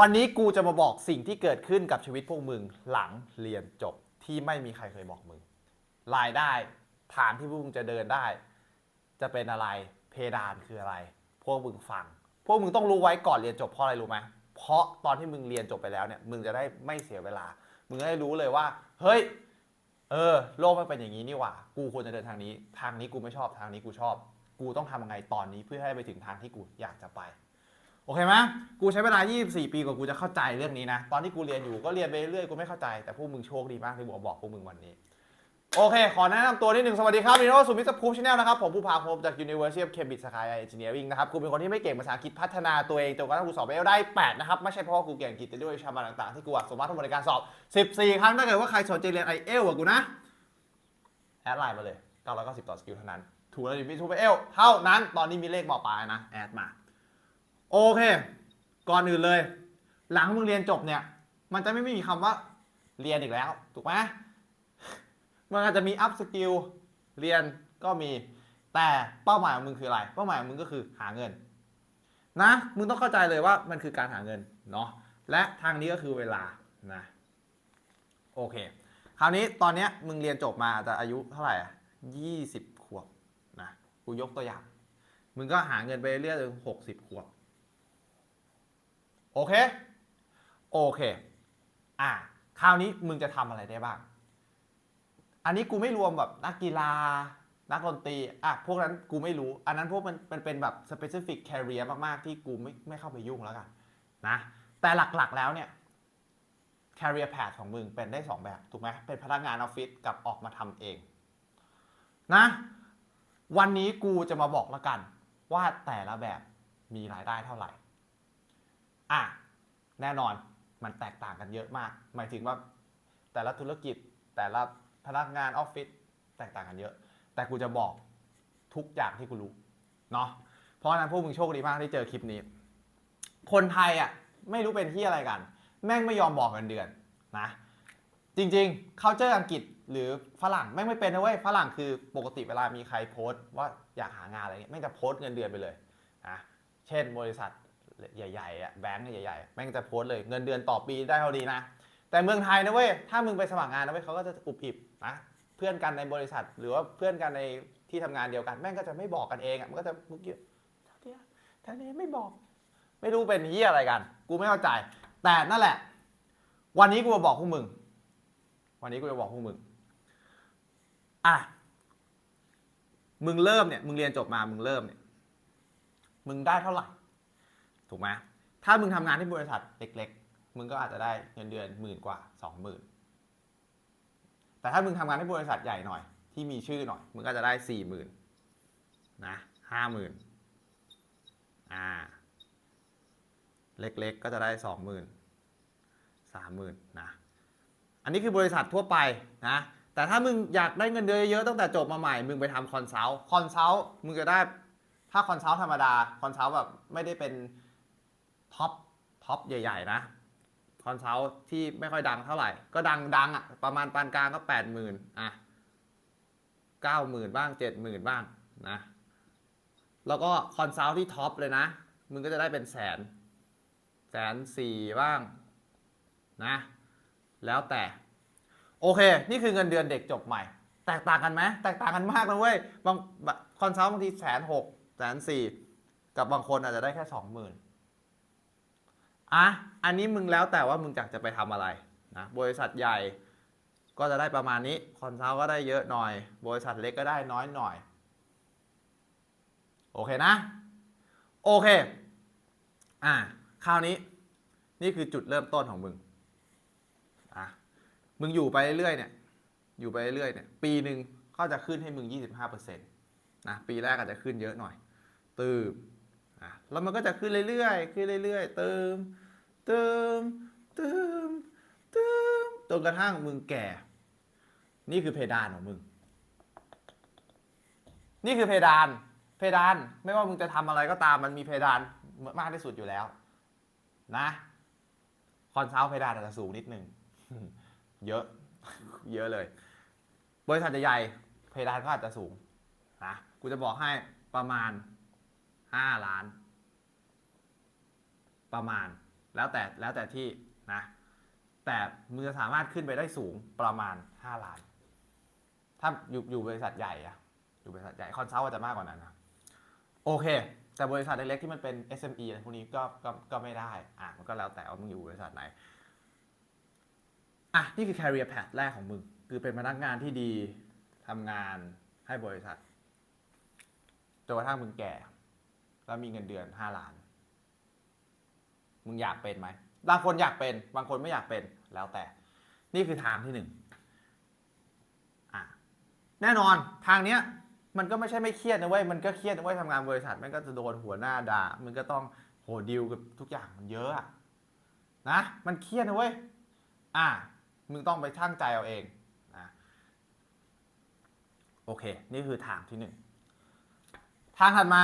วันนี้กูจะมาบอกสิ่งที่เกิดขึ้นกับชีวิตพวกมึงหลังเรียนจบที่ไม่มีใครเคยบอกมึง รายได้ฐานที่พวกมึงจะเดินได้ จะเป็นอะไรเพดานคืออะไร พวกมึงฟัง พวกมึงต้องรู้ไว้ก่อนเรียนจบเพราะอะไรรู้ไหมเพราะตอนที่มึงเรียนจบไปแล้วเนี่ยมึงจะได้ไม่เสียเวลา มึงได้รู้เลยว่า เฮ้ย เออ โลกมันเป็นอย่างนี้นี่หว่า กูควรจะเดินทางนี้ ทางนี้กูไม่ชอบทางนี้กูชอบ กูต้องทำยังไงตอนนี้เพื่อให้ไปถึงทางที่กูอยากจะไป โอเคไหมกูใช้เวลา 24 ปีกว่ากูจะเข้าใจเรื่องนี้นะ ตอนที่กูเรียนอยู่ก็เรียนไปเรื่อยกูไม่เข้าใจ แต่พวกมึงโชคดีมากที่บอกบอกพวกมึงวันนี้ โอเค ขอแนะนำตัวนิดหนึ่งสวัสดีครับวินโนสุมิสพูชแนลนะครับ ผมผู้พาพบจาก University of Cambridge สาขา Engineering นะครับ กูเป็นคนที่ไม่เก่งภาษาอังกฤษพัฒนาตัวเองจนกระทั่งกูสอบไปได้ 8 นะครับ ไม่ใช่เพราะกูเก่งอังกฤษแต่ด้วยวิชาต่างๆที่กูอัดสมมาทั้งหมดในการสอบ 14 ครั้งถ้าเกิดว่าใครสนใจเรียนไอเอลกับกูนะแอดไลน์มาเลย990ต่อสกิลเท่านั้นถูกแล้วดิมิทูไปเอลเท่านั้นตอนนี้มีเลขบอกปลายนะแอดมา โอเค ก่อนอื่นเลย หลังมึงเรียนจบเนี่ย มันจะไม่มีคำว่าเรียนอีกแล้ว ถูกไหมมันอาจจะมีอัพสกิลเรียนก็มี แต่เป้าหมายของมึงคืออะไร เป้าหมายของมึงก็คือหาเงิน นะ มึงต้องเข้าใจเลยว่ามันคือการหาเงินเนาะ และทางนี้ก็คือเวลานะ โอเค คราวนี้ตอนเนี้ยมึงเรียนจบมาอาจจะอายุเท่าไหร่อะยี่สิบขวบนะ กูยกตัวอย่าง มึงก็หาเงินไปเรื่อยจนหกสิบขวบ โอเค โอเค อะคราวนี้มึงจะทำอะไรได้บ้าง อันนี้กูไม่รวมแบบนักกีฬา นักดนตรี อะ พวกนั้นกูไม่รู้ อันนั้นพวกมันมันเป็นแบบ specific career มากๆ ที่กูไม่ไม่เข้าไปยุ่งแล้วกันนะ แต่หลักๆแล้วเนี่ย career path ของมึงเป็นได้ 2 แบบ ถูกไหม เป็นพนักงานออฟฟิศกับออกมาทำเอง นะ วันนี้กูจะมาบอกแล้วกัน ว่าแต่ละแบบมีรายได้เท่าไหร่ อะแน่นอนมันแตกต่างกันเยอะมาก หมายถึงว่าแต่ละธุรกิจแต่ละพนักงานออฟฟิศแตกต่างกันเยอะ แต่กูจะบอกทุกอย่างที่กูรู้เนาะเพราะฉะนั้นพวกมึงโชคดีมากที่เจอคลิปนี้ คนไทยอะไม่รู้เป็นที่อะไรกัน แม่งไม่ยอมบอกเงินเดือนนะจริงๆเขาเจออังกฤษหรือฝรั่งแม่งไม่เป็นนะเว้ยฝรั่งคือปกติเวลามีใครโพสต์ว่าอยากหางานอะไรเงี้ยแม่งจะโพสต์เงินเดือนไปเลยนะเช่นบริษัท ใหญ่ๆอะแบงก์ใหญ่ๆแม่งจะโพสต์เลยเงินเดือนต่อปีได้เท่านี้นะ แต่เมืองไทยนะเว้ยถ้ามึงไปสมัครงานนะเว้ยเขาก็จะอุบอิบนะเพื่อนกันในบริษัท หรือว่าเพื่อนกันในที่ทำงานเดียวกัน แม่งก็จะไม่บอกกันเองอะมันก็จะมุกเยอะเท่านี้เท่านี้ไม่บอก ไม่รู้เป็นเฮียอะไรกัน กูไม่เข้าใจ แต่นั่นแหละ วันนี้กูจะบอกพวกมึง วันนี้กูจะบอกพวกมึงอะมึงเริ่มเนี่ยมึงเรียนจบมามึงเริ่มเนี่ยมึงได้เท่าไหร่ ถูกไหมถ้ามึงทำงานที่บริษัทเล็ก ๆ มึงก็อาจจะได้เงินเดือนหมื่นกว่าสองหมื่นแต่ถ้ามึงทำงานที่บริษัทใหญ่หน่อย ที่มีชื่อหน่อย มึงก็จะได้สี่หมื่นนะห้าหมื่นอ่า เล็กๆก็จะได้สองหมื่นสามหมื่นนะ อันนี้คือบริษัททั่วไปนะ แต่ถ้ามึงอยากได้เงินเดือนเยอะๆตั้งแต่จบมาใหม่ มึงไปทำคอนซัลท์ คอนซัลท์มึงจะได้ ถ้าคอนซัลท์ธรรมดา คอนซัลท์แบบไม่ได้เป็น ท็อปท็อปใหญ่ ๆ นะคอนซัลท์ที่ไม่ค่อยดังเท่าไหร่ ก็ดังดังอะ ประมาณปานกลางก็แปดหมื่นอะเก้าหมื่นบ้างเจ็ดหมื่นบ้างนะ แล้วก็คอนซัลท์ที่ท็อปเลยนะ มึงก็จะได้เป็นแสน แสนสี่บ้างนะ แล้วแต่ โอเค นี่คือเงินเดือนเด็กจบใหม่ แตกต่างกันไหมแตกต่างกันมากนะเว้ย บางคอนซัลท์บางทีแสนหกแสนสี่กับบางคนอาจจะได้แค่สองหมื่น อะอันนี้มึงแล้วแต่ว่ามึงอยากจะไปทำอะไรนะบริษัทใหญ่ก็จะได้ประมาณนี้คอนซัลท์ก็ได้เยอะหน่อย บริษัทเล็กก็ได้น้อยหน่อย โอเคนะ โอเค อะคราวนี้นี่คือจุดเริ่มต้นของมึงอะมึงอยู่ไปเรื่อยเนี่ย อยู่ไปเรื่อยเนี่ย ปีหนึ่งก็จะขึ้นให้มึง 25%นะ ปีแรกอาจจะขึ้นเยอะหน่อย ตืมอะ แล้วมันก็จะขึ้นเรื่อยๆ ขึ้นเรื่อยๆ เติม เติม เติม เติมจนกระทั่งมึงแก่ นี่คือเพดานของมึง นี่คือเพดาน เพดาน ไม่ว่ามึงจะทำอะไรก็ตาม มันมีเพดานมากที่สุดอยู่แล้ว นะ คอนซัลท์เพดานอาจจะสูงนิดนึง เยอะ เยอะเลย บริษัทใหญ่ๆเพดานก็อาจจะสูง นะ กูจะบอกให้ประมาณ 5 ล้าน ประมาณ แล้วแต่แล้วแต่ที่นะแต่มึงจะสามารถขึ้นไปได้สูงประมาณ 5 ล้าน ถ้าอยู่อยู่บริษัทใหญ่อะอยู่บริษัทใหญ่คอนซัลท์อาจจะมากกว่านั้นนะโอเค แต่บริษัทเล็กๆที่มันเป็น SME อะไรพวกนี้ก็ก็ก็ไม่ได้อะมันก็แล้วแต่ว่ามึงอยู่บริษัทไหนอะนี่คือ career path แรกของมึง คือเป็นพนักงานที่ดีทำงานให้บริษัทจนกระทั่งมึงแก่ แล้วมีเงินเดือน 5 ล้าน มึงอยากเป็นไหมบางคนอยากเป็น บางคนไม่อยากเป็นแล้วแต่ นี่คือทางที่หนึ่งแน่นอนทางเนี้ยมันก็ไม่ใช่ไม่เครียดนะเว้ยมันก็เครียดนะเว้ยทำงานบริษัทมันก็จะโดนหัวหน้าด่ามันก็ต้องโหดิวกับทุกอย่างมันเยอะอะนะมันเครียดนะเว้ยอะมึงต้องไปช่างใจเอาเองนะโอเค นี่คือทางที่หนึ่งทางถัดมา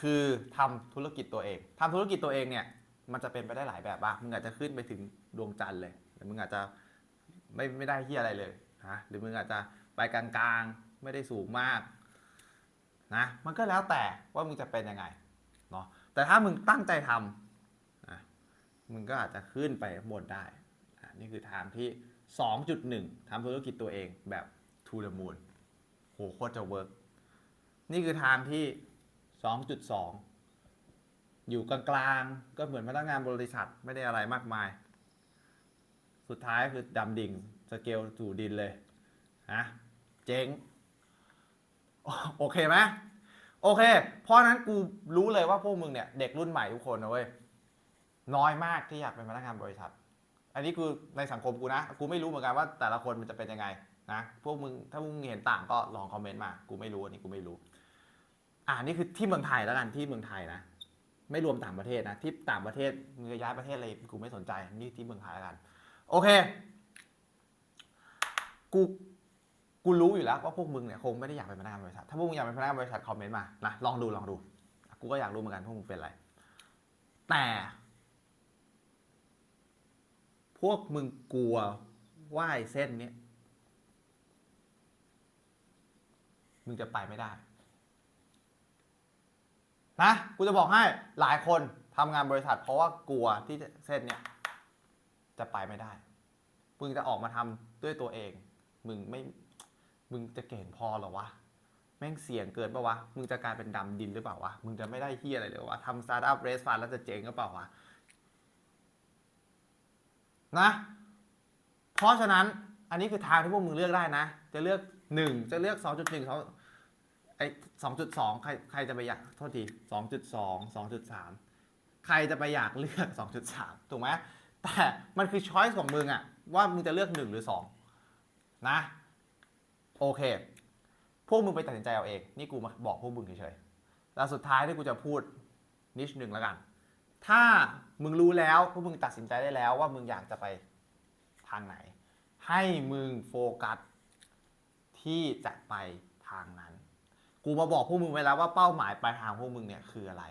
คือทำธุรกิจตัวเองทำธุรกิจตัวเองเนี่ย มันจะเป็นไปได้หลายแบบบ้ามึงอาจจะขึ้นไปถึงดวงจันทร์เลยหรือมึงอาจจะไม่ไม่ได้ที่อะไรเลยนะหรือมึงอาจจะไปกลางๆไม่ได้สูงมากนะมันก็แล้วแต่ว่ามึงจะเป็นยังไงเนาะแต่ถ้ามึงตั้งใจทำนะมึงก็อาจจะขึ้นไปบนได้อะนี่คือทางที่ 2.1ทำธุรกิจตัวเองแบบ to the moon โหโคตรจะเวิร์กนี่คือทางที่ 2.2 อยู่กลางๆก็เหมือนพนักงานบริษัทไม่ได้อะไรมากมาย สุดท้ายคือดำดิ่งสเกลสู่ดินเลยนะเจ๊งโอเคไหมโอเค เพราะนั้นกูรู้เลยว่าพวกมึงเนี่ยเด็กรุ่นใหม่ทุกคนนะเว้ยน้อยมากที่อยากเป็นพนักงานบริษัท อันนี้คือในสังคมกูนะ กูไม่รู้เหมือนกันว่าแต่ละคนมันจะเป็นยังไงนะพวกมึงถ้ามึงเห็นต่างก็ลองคอมเมนต์มา กูไม่รู้อันนี้กูไม่รู้ อ่านี่คือที่เมืองไทยแล้วกันที่เมืองไทยนะ ไม่รวมต่างประเทศนะ ที่ต่างประเทศมึงจะย้ายประเทศอะไรกูไม่สนใจ นี่ที่เมืองไทยแล้วกัน โอเค กูกูรู้อยู่แล้วว่าพวกมึงเนี่ยคงไม่ได้อยากเป็นพนักงานบริษัท ถ้าพวกมึงอยากเป็นพนักงานบริษัทคอมเมนต์มานะลองดูลองดู กูก็อยากรู้เหมือนกันพวกมึงเป็นอะไร แต่ พวกมึงกลัวว่าไอ้เส้นนี้มึงจะไปไม่ได้ นะกูจะบอกให้หลายคนทำงานบริษัท เพราะว่ากลัวที่เส้นเนี่ยจะไปไม่ได้มึงจะออกมาทำด้วยตัวเอง มึงไม่มึงจะเก่งพอหรอวะแม่งเสี่ยงเกินปะวะ มึงจะกลายเป็นดำดินหรือเปล่าวะ มึงจะไม่ได้เฮียอะไรเลยวะทำสตาร์ทอัพเรสฟันแล้วจะเจ๊งหรือเปล่าวะ นะ เพราะฉะนั้นอันนี้คือทางที่พวกมึงเลือกได้นะ จะเลือก 1 จะเลือก 2.1 2 ไอ้สองจุดสองใครใครจะไปอยากโทษทีสองจุดสองสองจุดสามใครจะไปอยากเลือกสองจุดสามถูกไหมแต่มันคือช้อยส์ของมึงอะว่ามึงจะเลือกหนึ่งหรือสองนะ โอเค พวกมึงไปตัดสินใจเอาเอง นี่กูมาบอกพวกมึงเฉยๆแล้วสุดท้ายที่กูจะพูดนิดหนึ่งแล้วกัน ถ้ามึงรู้แล้วพวกมึงตัดสินใจได้แล้วว่ามึงอยากจะไปทางไหน ให้มึงโฟกัสที่จะไปทางนั้น กูมาบอกพวกมึงไว้แล้วว่าเป้าหมายปลายทางพวกมึงเนี่ยคืออะไร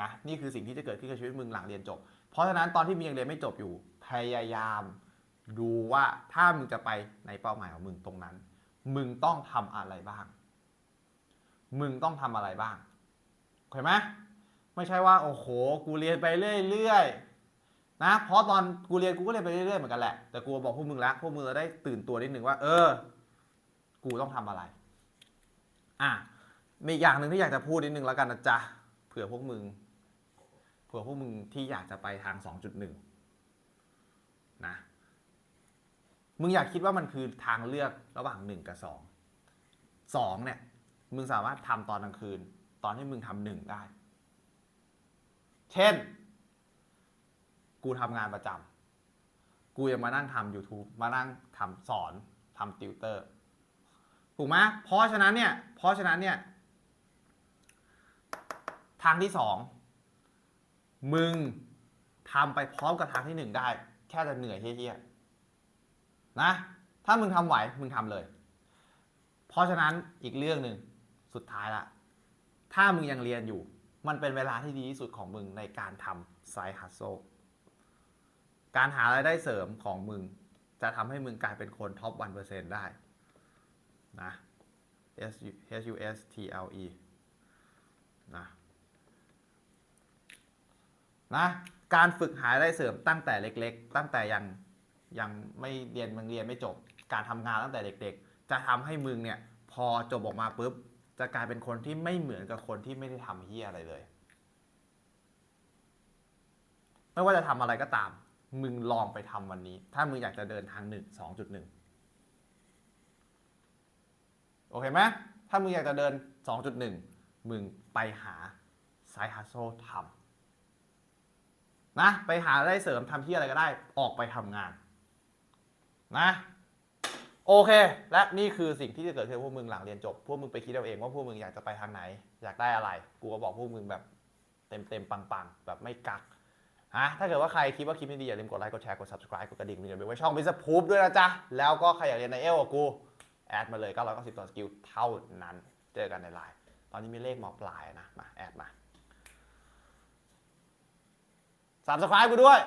นะนี่คือสิ่งที่จะเกิดขึ้นกับชีวิตมึงหลังเรียนจบ เพราะฉะนั้นตอนที่มึงยังเรียนไม่จบอยู่ พยายามดูว่าถ้ามึงจะไปในเป้าหมายของมึงตรงนั้น มึงต้องทำอะไรบ้าง มึงต้องทำอะไรบ้างเข้าใจไหมไม่ใช่ว่าโอ้โห กูเรียนไปเรื่อยๆนะ เพราะตอนกูเรียนกูก็เรียนไปเรื่อยๆเหมือนกันแหละ แต่กูบอกพวกมึงแล้วพวกมึงจะได้ตื่นตัวนิดหนึ่งว่า เออ กูต้องทำอะไร อะ มีอีกอย่างหนึ่งที่อยากจะพูดนิดนึงแล้วกันนะจ๊ะเผื่อพวกมึง เผื่อพวกมึงที่อยากจะไปทาง 2.1 นะ มึงอยากคิดว่ามันคือทางเลือกระหว่าง 1 กับ 2 2 เนี่ย มึงสามารถทำตอนกลางคืน ตอนที่มึงทำหนึ่งได้ เช่น กูทำงานประจำกูยังมานั่งทำ YouTube มานั่งทำสอนทำติวเตอร์ถูกไหมเพราะฉะนั้นเนี่ย เพราะฉะนั้นเนี่ย ทางที่สองมึงทำไปพร้อมกับทางที่หนึ่งได้ แค่จะเหนื่อยเฮี้ยๆนะ ถ้ามึงทำไหวมึงทำเลย เพราะฉะนั้นอีกเรื่องหนึ่งสุดท้ายละ ถ้ามึงยังเรียนอยู่ มันเป็นเวลาที่ดีที่สุดของมึงในการทำไซฮัสโซการหารายได้เสริมของมึง จะทำให้มึงกลายเป็นคนท็อป 1%ได้นะ S U H U S T L E นะ นะการฝึกหารายได้เสริมตั้งแต่เล็ก ๆ ตั้งแต่ยังยังไม่เรียนมึงเรียนไม่จบ การทำงานตั้งแต่เด็ก ๆ จะทำให้มึงเนี่ยพอจบออกมาปุ๊บจะกลายเป็นคนที่ไม่เหมือนกับคนที่ไม่ได้ทำเฮียอะไรเลย ไม่ว่าจะทำอะไรก็ตาม มึงลองไปทำวันนี้ ถ้ามึงอยากจะเดินทางหนึ่งสองจุดหนึ่งโอเคไหมถ้ามึงอยากจะเดิน 2.1 มึงไปหาไซฮัสโซทำ นะไปหาได้เสริมทำที่อะไรก็ได้ออกไปทำงานนะโอเค และนี่คือสิ่งที่จะเกิดขึ้นพวกมึงหลังเรียนจบ พวกมึงไปคิดเอาเองว่าพวกมึงอยากจะไปทางไหน อยากได้อะไร กูก็บอกพวกมึงแบบเต็มเต็มๆปังๆ แบบไม่กักฮะถ้าเกิดว่าใครคิดว่าคลิปนี้ดีอย่าลืมกดไลค์กดแชร์กด subscribe กดกระดิ่งมีเดี๋ยวไปไว้ช่องมิสพูฟด้วยนะจ๊ะ แล้วก็ใครอยากเรียนในเอลกับกู แอดมาเลย990ตัวสกิลเท่านั้น เจอกันในไลน์ตอนนี้มีเลขหมอปลายนะมาแอดมา สามสไครป์กูด้วย